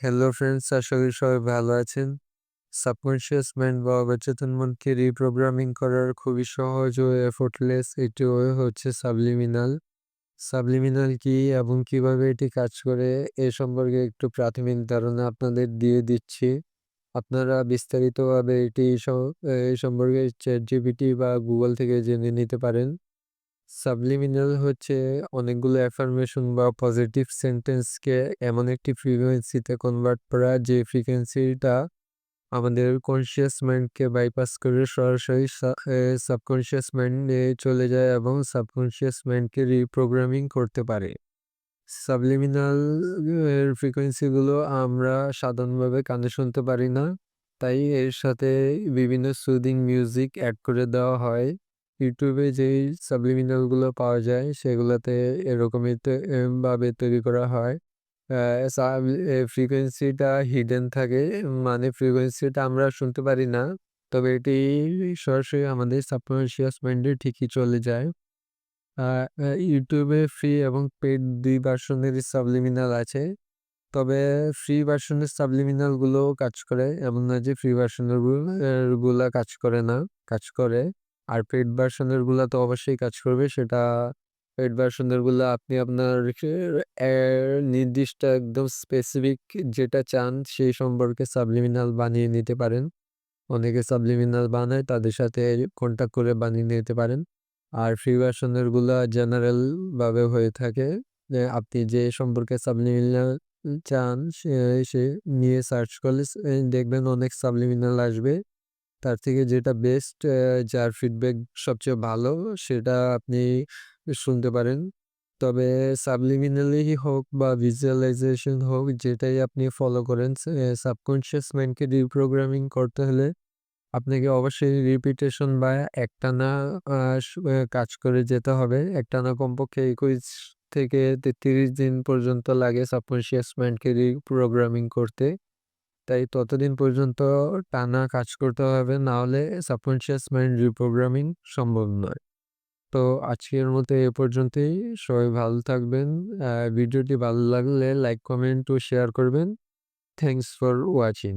Hello friends আশা করি সবাই ভালো আছেন। সাবকনশিয়াস মাইন্ড বা অবচেতন মনকে রিপ্রোগ্রামিং করার খুবই সহজ ও এফোর্টলেস একটি ওয়ে হচ্ছে সাবলিমিনাল সাবলিমিনাল কি এবং কীভাবে এটি কাজ করে এ সম্পর্কে একটু প্রাথমিক ধারণা আপনাদের দিয়ে দিচ্ছি। আপনারা বিস্তারিতভাবে এটি এই সম্পর্কে চ্যাট জিপিটি বা গুগল থেকে জেনে নিতে পারেন। সাবলিমিনাল হচ্ছে অনেকগুলো অ্যাফার্মেশন বা পজিটিভ সেন্টেন্সকে এমন একটি ফ্রিকোয়েন্সিতে কনভার্ট করা, যে ফ্রিকোয়েন্সিটা আমাদের কনসিয়াস মাইন্ডকে বাইপাস করে সরাসরি সাবকনশিয়াস মাইন্ডে চলে যায় এবং সাবকনশিয়াস মাইন্ডকে রিপ্রোগ্রামিং করতে পারে। সাবলিমিনাল ফ্রিকোয়েন্সিগুলো আমরা সাধারণভাবে কানে শুনতে পারি না, তাই এর সাথে বিভিন্ন সুদিং মিউজিক অ্যাড করে দেওয়া হয়। ইউটিউবে যেই সাবলিমিনালগুলো পাওয়া যায়, সেগুলোতে এরকমই ভাবে তৈরি করা হয়। ফ্রিকোয়েন্সিটা হিডেন থাকে মানে ফ্রিকোয়েন্সিটা আমরা শুনতে পারি না, তবে এটি সরাসরি আমাদের সাবকনশিয়াস মাইন্ডে ঠিকই চলে যায়। ইউটিউবে ফ্রি এবং পেড দুই ভার্সনেরই সাবলিমিনাল আছে, তবে ফ্রি ভার্সনের সাবলিমিনালগুলো কাজ করে, এমন না যে ফ্রি ভার্সনেরগুলা কাজ করে না, কাজ করে। আর পেড ভার্সনেরগুলা তো অবশ্যই কাজ করবে। সেটা পেড ভার্সনেরগুলা আপনি আপনার নির্দিষ্ট একদম স্পেসিফিক যেটা চান, সেই সম্পর্কে সাবলিমিনাল বানিয়ে নিতে পারেন। অনেকে সাবলিমিনাল বানায়, তাদের সাথে কন্ট্যাক্ট করে বানিয়ে নিতে পারেন। আর ফ্রি ভার্সনেরগুলা জেনারেল ভাবে হয়ে থাকে আপনি যে সম্পর্কে সাবলিমিনাল চান, সে নিয়ে সার্চ করলে দেখবেন অনেক সাবলিমিনাল আসবে। তার থেকে যেটা বেস্ট যার ফিডব্যাক সবচেয়ে ভালো, সেটা আপনি শুনতে পারেন। তবে সাবলিমিনালি হোক বা ভিজুয়ালাইজেশন হোক, যেটাই আপনি ফলো করেন সাবকনশিয়াস মাইন্ডকে রিপ্রোগ্রামিং করতে হলে আপনাকে অবশ্যই রিপিটেশন বা একটানা কাজ করে যেতে হবে। একটানা কমপক্ষে একুশ থেকে তেত্রিশ দিন পর্যন্ত লাগে সাবকনশিয়াস মাইন্ডকে রিপ্রোগ্রামিং করতে। তাই ততদিন পর্যন্ত টানা কাজ করতে হবে, না হলে সাবকনশিয়াস মাইন্ড রিপ্রোগ্রামিং সম্ভব নয়। তো আজকের মতো এ পর্যন্তই। সবাই ভালো থাকবেন। ভিডিওটি ভালো লাগলে লাইক কমেন্ট ও শেয়ার করবেন। Thanks for watching